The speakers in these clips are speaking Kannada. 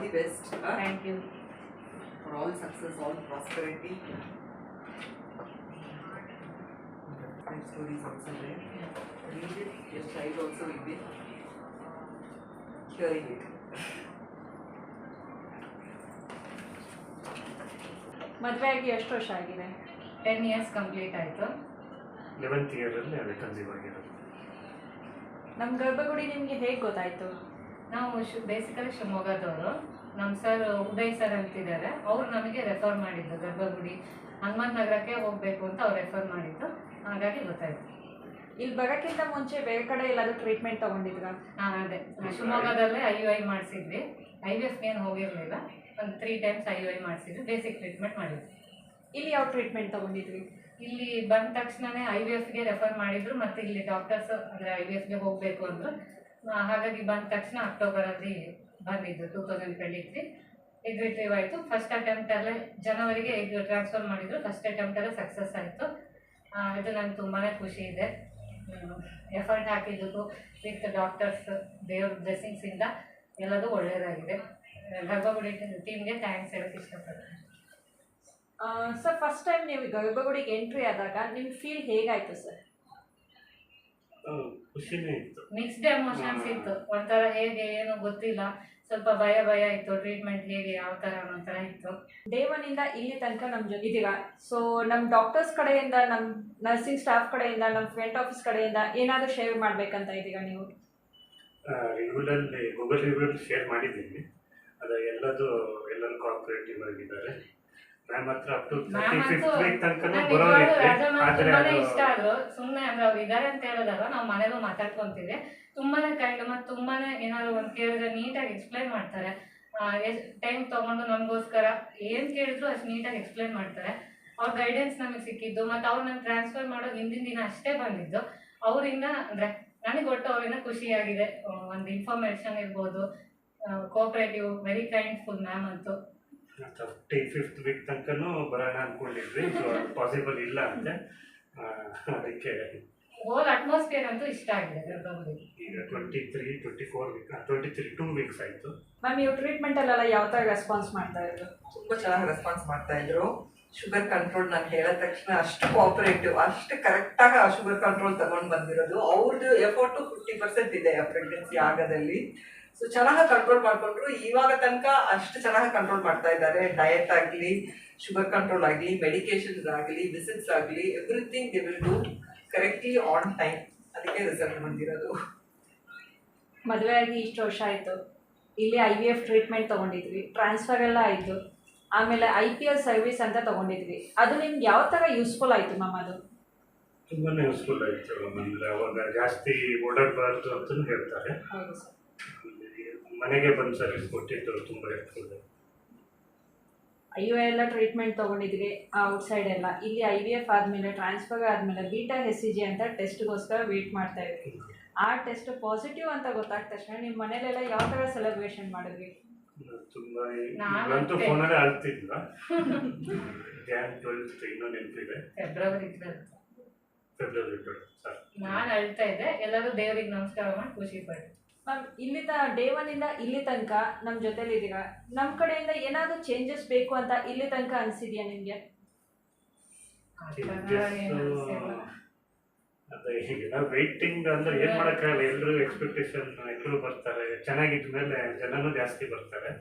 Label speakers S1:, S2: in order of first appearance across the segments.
S1: All the best uh,
S2: thank you
S1: for all success, all prosperity. Different stories also there. Read it. Your child also will be hearing it.
S2: ಮದುವೆ ಆಗಿ ಎಷ್ಟು ವರ್ಷ ಆಗಿದೆ
S3: ಟೆನ್ ಇಯರ್ಸ್ ಕಂಪ್ಲೀಟ್ ಆಯಿತು
S4: ಲೆವೆಂತ್ ಇಯರಲ್ಲಿ ಅದು ಕನ್ಸೀವ್ ಆಗಿರೋದು
S2: ನಮ್ಮ ಗರ್ಭಗುಡಿ ನಿಮಗೆ ಹೇಗೆ ಗೊತ್ತಾಯ್ತು
S3: ನಾವು ಶು ಬೇಸಿಕಲಿ ಶಿವಮೊಗ್ಗದವರು ನಮ್ಮ ಸರ್ ಉದಯ್ ಸರ್ ಅಂತಿದ್ದಾರೆ. ಅವರು ನಮಗೆ ರೆಫರ್ ಮಾಡಿದ್ದು ಗರ್ಭಗುಡಿ. ಹನುಮಂತ ನಗರಕ್ಕೆ ಹೋಗಬೇಕು ಅಂತ ಅವ್ರು ರೆಫರ್ ಮಾಡಿದ್ದು. ಹಾಗಾಗಿ ಗೊತ್ತಾಯ್ತು.
S2: ಇಲ್ಲಿ ಬರೋಕ್ಕಿಂತ ಮುಂಚೆ ಬೇರೆ ಕಡೆ ಎಲ್ಲಾದರೂ ಟ್ರೀಟ್ಮೆಂಟ್ ತೊಗೊಂಡಿದ್ರ?
S3: ಹಾಂ ಅದೇ. ಶಿವಮೊಗ್ಗದಲ್ಲೇ ಐ ಯು ಐ ಮಾಡಿಸಿದ್ವಿ. ಐ ವಿ ಎಫ್ಗೆ ಏನು ಹೋಗಿರಲಿಲ್ಲ. ಒಂದು three times I U I ಮಾಡಿಸಿದ್ವಿ. Basic treatment ಮಾಡಿದ್ವಿ.
S2: ಇಲ್ಲಿ ಯಾವ ಟ್ರೀಟ್ಮೆಂಟ್ ತೊಗೊಂಡಿದ್ವಿ
S3: ಇಲ್ಲಿ ಬಂದ ತಕ್ಷಣನೇ ಐ ವಿ ಎಫ್ಗೆ ರೆಫರ್ ಮಾಡಿದ್ರು. ಮತ್ತು ಇಲ್ಲಿ ಡಾಕ್ಟರ್ಸ್ ಅಂದರೆ ಐ ವಿ ಎಫ್ಗೆ ಹೋಗಬೇಕು ಅಂದರು. ಹಾಗಾಗಿ ಬಂದ ತಕ್ಷಣ ಅಕ್ಟೋಬರಲ್ಲಿ ಬಂದಿದ್ದು two thousand twenty three egg retrieve ಆಯಿತು ಫಸ್ಟ್ ಅಟೆಂಪ್ಟಲ್ಲೇ ಜನವರಿಗೆ ಎಗ್ ಟ್ರಾನ್ಸ್ಫರ್ ಮಾಡಿದ್ರು. ಫಸ್ಟ್ ಅಟೆಂಪ್ಟಲ್ಲೇ ಸಕ್ಸಸ್ ಆಯಿತು. ಇದು ನನಗೆ ತುಂಬಾ ಖುಷಿ ಇದೆ. ಎಫರ್ಟ್ ಹಾಕಿದ್ದು ವಿತ್ ಡಾಕ್ಟರ್ಸ್ ದೇವ್ರ ಬ್ಲೆಸ್ಸಿಂಗ್ಸಿಂದ ಎಲ್ಲದೂ ಒಳ್ಳೆಯದಾಗಿದೆ ಗರ್ಭಗುಡಿ ಟೀಮ್ಗೆ ಥ್ಯಾಂಕ್ಸ್ ಹೇಳೋಕ್ಕೆ ಇಷ್ಟಪಡ್ತೀನಿ.
S2: ಸರ್ ಫಸ್ಟ್ ಟೈಮ್ ನೀವು ಗರ್ಭಗುಡಿಗೆ ಎಂಟ್ರಿ ಆದಾಗ ನಿಮ್ಮ ಫೀಲ್ ಹೇಗಾಯಿತು ಸರ್
S4: ಖುಷಿನೇ ಇತ್ತು.
S3: ಮಿಕ್ಸ್ಡ್ ಎಮೋಷನ್ಸ್ ಇತ್ತು. ಒಂಥರ ಹೇಗೆ ಏನು ಗೊತ್ತಿಲ್ಲ. ಸ್ವಲ್ಪ ಭಯ ಭಯ ಇತ್ತು. ಟ್ರೀಟ್ಮೆಂಟ್ ಹೇಗೆ ಯಾವ ಥರ ಅನ್ನೋ ಥರ ಇತ್ತು.
S2: ಡೇ ಒನ್ನಿಂದ ಇಲ್ಲಿ ತನಕ ನಮ್ಮ ಜೊತೆ ಇದ್ದೀರಾ ಸೊ ನಮ್ಮ ಡಾಕ್ಟರ್ಸ್ ಕಡೆಯಿಂದ ನಮ್ಮ ನರ್ಸಿಂಗ್ ಸ್ಟಾಫ್ ಕಡೆಯಿಂದ ನಮ್ಮ ಫ್ರೆಂಟ್ ಆಫೀಸ್ ಕಡೆಯಿಂದ ಏನಾದರೂ ಶೇರ್ ಮಾಡಬೇಕಂತ ಇದ್ದೀರಾ ನೀವು?
S4: ರಿವ್ಯೂಲಲ್ಲಿ ಗೂಗಲ್ ರಿವ್ಯೂಲ್ ಶೇರ್ ಮಾಡಿದ್ದೀನಿ. ಅದು ಎಲ್ಲದು ಎಲ್ಲರೂ ಕೋಆಪರೇಟಿವ್ ಆಗಿದ್ದಾರೆ. ಮ್ಯಾಮ್ ಹತ್ರ up to
S3: thirty
S4: fifth week ತನಕ ಆದರೆ ಅದು
S3: ಇಷ್ಟ ಆದ್ರು ಸುಮ್ಮನೆ ಅಂದ್ರೆ ಅವ್ರು ಇದಾರೆ ಅಂತ ಹೇಳಿದಾಗ ನಾವು ಮನೇಲೂ ಮಾತಾಡ್ಕೊಂತೀವಿ ತುಂಬಾನೇ ಕೈಂಡ್ ಮತ್ತೆ ತುಂಬಾನೇ ಏನಾದ್ರು ಒಂದು ಕೇಳಿದ್ರೆ ನೀಟಾಗಿ ಎಕ್ಸ್ಪ್ಲೈನ್ ಮಾಡ್ತಾರೆ. ಟೈಮ್ ತಗೊಂಡು ನಮಗೋಸ್ಕರ ಏನು ಕೇಳಿದ್ರು ಅಷ್ಟು ನೀಟಾಗಿ ಎಕ್ಸ್ಪ್ಲೈನ್ ಮಾಡ್ತಾರೆ. ಅವ್ರ ಗೈಡೆನ್ಸ್ ನಮಗೆ ಸಿಕ್ಕಿದ್ದು ಮತ್ತೆ ಅವ್ರು ನಂಗೆ ಟ್ರಾನ್ಸ್ಫರ್ ಮಾಡೋ ಹಿಂದಿನ ದಿನ ಅಷ್ಟೇ ಬಂದಿದ್ದು. ಅವರಿಂದ ಅಂದರೆ ನನಗೆ ಒಟ್ಟು ಅವರಿಂದ ಖುಷಿಯಾಗಿದೆ. ಒಂದು ಇನ್ಫಾರ್ಮೇಷನ್ ಇರ್ಬೋದು. Cooperative very kind full ma'am ಅಂತೂ.
S4: ತರ್ಟಿ ಫಿಫ್ತ್ ವೀಕ್ ತನಕನೂ ಬರೋಣ ಅನ್ಕೊಂಡಿದ್ವಿ. ಸೊ ಪಾಸಿಬಲ್ ಇಲ್ಲ ಅಂತೆ. ಆ, ಅದಕ್ಕೆ
S3: ಹೋಲ್ ಅಟ್ಮಾಸ್ಫಿಯರ್ ಅಂತೂ ಇಷ್ಟ ಆಗಿದೆ
S4: ಈಗ twenty three twenty four week twenty three two weeks ಆಯಿತು
S2: ಮ್ಯಾಮ್ ಇವು ಟ್ರೀಟ್ಮೆಂಟಲ್ಲೆಲ್ಲ ಯಾವ ಥರ ರೆಸ್ಪಾನ್ಸ್ ಮಾಡ್ತಾ ಇದ್ರು
S1: ತುಂಬ ಚೆನ್ನಾಗಿ ರೆಸ್ಪಾನ್ಸ್ ಮಾಡ್ತಾ ಇದ್ರು. ಶುಗರ್ ಕಂಟ್ರೋಲ್ ನಾನು ಹೇಳಿದ ತಕ್ಷಣ ಅಷ್ಟು ಕೋಆಪರೇಟಿವ್ ಅಷ್ಟು ಕರೆಕ್ಟಾಗಿ ಆ ಶುಗರ್ ಕಂಟ್ರೋಲ್ ತಗೊಂಡು ಬಂದಿರೋದು. ಅವ್ರದ್ದು ಎಫರ್ಟು ಫಿಫ್ಟಿ ಪರ್ಸೆಂಟ್ ಇದೆ ಪ್ರೆಗ್ನೆನ್ಸಿ ಆಗೋದಲ್ಲಿ. ಸೊ ಚೆನ್ನಾಗಿ ಕಂಟ್ರೋಲ್ ಮಾಡ್ಕೊಂಡ್ರು. ಇವಾಗ ತನಕ ಅಷ್ಟು ಚೆನ್ನಾಗಿ ಕಂಟ್ರೋಲ್ ಮಾಡ್ತಾ ಇದ್ದಾರೆ. ಡಯಟ್ ಆಗಲಿ ಶುಗರ್ ಕಂಟ್ರೋಲ್ ಆಗಲಿ ಮೆಡಿಕೇಶನ್ಸ್ ಆಗಲಿ ವಿಸಿಟ್ಸ್ ಆಗಲಿ everything they will do correctly on time ಅದಕ್ಕೆ ರಿಸಲ್ಟ್ ಬಂದಿರೋದು.
S2: ಮದುವೆ ಆಗಿ ಇಷ್ಟು ವರ್ಷ ಆಯಿತು. ಇಲ್ಲಿ ಐ ವಿ ಎಫ್ ಟ್ರೀಟ್ಮೆಂಟ್ ತೊಗೊಂಡಿದ್ವಿ. ಟ್ರಾನ್ಸ್ಫರ್ ಎಲ್ಲ ಆಯಿತು. ಆಮೇಲೆ ಐ ಪಿ ಎಲ್ ಸರ್ವಿಸ್ ಅಂತ ತೊಗೊಂಡಿದ್ವಿ. ಅದು ನಿಮ್ಗೆ ಯಾವ ಥರ ಯೂಸ್ಫುಲ್ ಆಯಿತು ಮ್ಯಾಮ್ ಅದು?
S4: ತುಂಬಾ ಯೂಸ್ಫುಲ್ ಆಯಿತು ಅಂದರೆ ಅವಾಗ ಜಾಸ್ತಿ ಓಡಾಡಬಾರ್ದು ಅಂತಲೂ ಹೇಳ್ತಾರೆ.
S2: ಹೌದು ಸರ್.
S4: ಮನೆಗೆ ಬಂದು ಸರ್ವಿಸ್ ಕೊಟ್ಟಿದ್ದು ತುಂಬ ಹೆಲ್ಪ್ಫುಲ್
S2: ಐ ಯು ಎಲ್ಲ ಟ್ರೀಟ್ಮೆಂಟ್ ತೊಗೊಂಡಿದ್ವಿ ಔಟ್ಸೈಡ್ ಎಲ್ಲ. ಇಲ್ಲಿ ಐ ವಿ ಎಫ್ ಆದಮೇಲೆ ಟ್ರಾನ್ಸ್ಫರ್ ಆದಮೇಲೆ ಬೀಟಾ ಎಸ್ ಸಿ ಜಿ ಅಂತ ಟೆಸ್ಟ್ಗೋಸ್ಕರ ವೇಟ್ ಮಾಡ್ತಾ ಇದ್ವಿ. ಆ ಟೆಸ್ಟ್ ಪಾಸಿಟಿವ್ ಅಂತ ಗೊತ್ತಾದ ತಕ್ಷಣ ನಿಮ್ಮ ಮನೇಲೆಲ್ಲ ಯಾವ ಥರ ಸೆಲೆಬ್ರೇಷನ್ ಮಾಡಿದ್ವಿ
S4: ತುಂಬಾ
S3: ಅಷ್ಟೇ.
S4: ಫೋನಲ್ಲಿ ಅಳ್ತಿದ್ವ ಟ್ವೆಲ್ತ್ ಇನ್ನೂ ನೆನಪಿದೆ.
S3: February
S4: February twelfth sir.
S3: ನಾನು ಅಳ್ತಾ ಇದ್ದೆ. ಎಲ್ಲರೂ ದೇವರಿಗೆ ನಮಸ್ಕಾರ ಮಾಡಿ ಖುಷಿ ಪಟ್ಟೆ
S2: ಮ್ಯಾಮ್ ಇಲ್ಲಿ ತ ಡೇ ಒನ್ನಿಂದ ಇಲ್ಲಿ ತನಕ ನಮ್ಮ ಜೊತೆಲಿ ಇದ್ದೀರಾ ನಮ್ಮ ಕಡೆಯಿಂದ ಏನಾದರೂ ಚೇಂಜಸ್ ಬೇಕು ಅಂತ ಇಲ್ಲಿ ತನಕ ಅನಿಸಿದೆಯಾ ನಿಮಗೆ.
S4: ಅದೇ ಹೀಗೆಲ್ಲ ವೇಟಿಂಗ್ ಅಂದ್ರೆ ಏನ್ ಮಾಡಕ್ಕಾಗಲ್ಲ. ಎಲ್ಲರೂ ಎಕ್ಸ್ಪೆಕ್ಟೇಷನ್ ಎಲ್ಲರೂ ಬರ್ತಾರೆ. ಚೆನ್ನಾಗಿದ್ದ ಮೇಲೆ ಜನನೂ ಜಾಸ್ತಿ ಬರ್ತಾರೆ.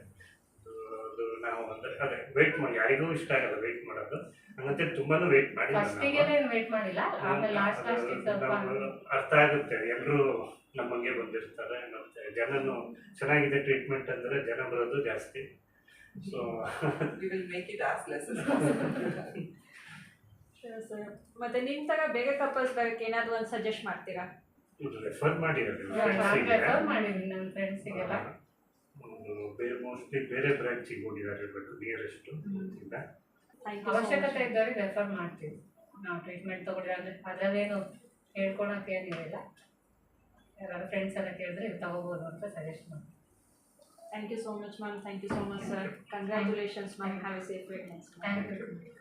S4: ಅದು ನಾವು ಅಂದ್ರೆ ಅದೇ ವೇಟ್ ಮಾಡಿ. ಯಾರಿಗೂ ಇಷ್ಟ ಆಗಲ್ಲ ವೆಯ್ಟ್ ಮಾಡೋದು. ಹಂಗಂತ ತುಂಬಾನು ವೆಯ್ಟ್ ಮಾಡಿ ಅರ್ಥ ಆಗುತ್ತೆ. ಎಲ್ಲರೂ ನಮ್ಮಂಗೆ ಬಂದಿರ್ತಾರೆ ಮತ್ತೆ ಜನನು ಚೆನ್ನಾಗಿದೆ ಟ್ರೀಟ್ಮೆಂಟ್ ಅಂದರೆ ಜನ ಬರೋದು ಜಾಸ್ತಿ. ಸೊ
S1: ಮತ್ತೆ will make it as less as possible.
S2: ನಿಮ್ಮ ತರ ಬೇರೆ ಕಪಲ್ಸ್ ಬರೋಕ್ಕೆ ಏನಾದರೂ ಒಂದು ಸಜೆಸ್ಟ್ ಮಾಡ್ತೀರಾ?
S4: ರೆಫರ್ ಮಾಡಿರೋದು
S3: ನನ್ನ ಫ್ರೆಂಡ್ಸಿಗೆಲ್ಲ
S4: ಬೇರೆ ಮೋಸ್ಟ್ಲಿ ಬೇರೆ ಬ್ರಾಂಚಿಗೆ ಹೋಗಿದ್ದಾರೆ ಬಟ್ ನಿಯರೆಸ್ಟ್
S2: ಥ್ಯಾಂಕ್
S3: ಅವಶ್ಯಕತೆ ಇದ್ದವ್ರಿಗೆ ರೆಫರ್ ಮಾಡ್ತೀವಿ. ನಾವು ಟ್ರೀಟ್ಮೆಂಟ್ ತಗೊಂಡಿರೋ ಅಂದರೆ ಅದರಲ್ಲೇನು ಹೇಳ್ಕೊಳಕ್ಕೆ ಏನಿಲ್ಲ. ಯಾರಾದ್ರು ಫ್ರೆಂಡ್ಸ್ ಎಲ್ಲ ಕೇಳಿದ್ರೆ ಇದು ತಗೋಬೋದು ಅಂತ ಸಜೆಸ್ಟ್ ಮಾಡ್ತೀನಿ.
S2: Thank you so much ma'am thank you so much sir congratulations ma'am have a safe wait next
S3: thank you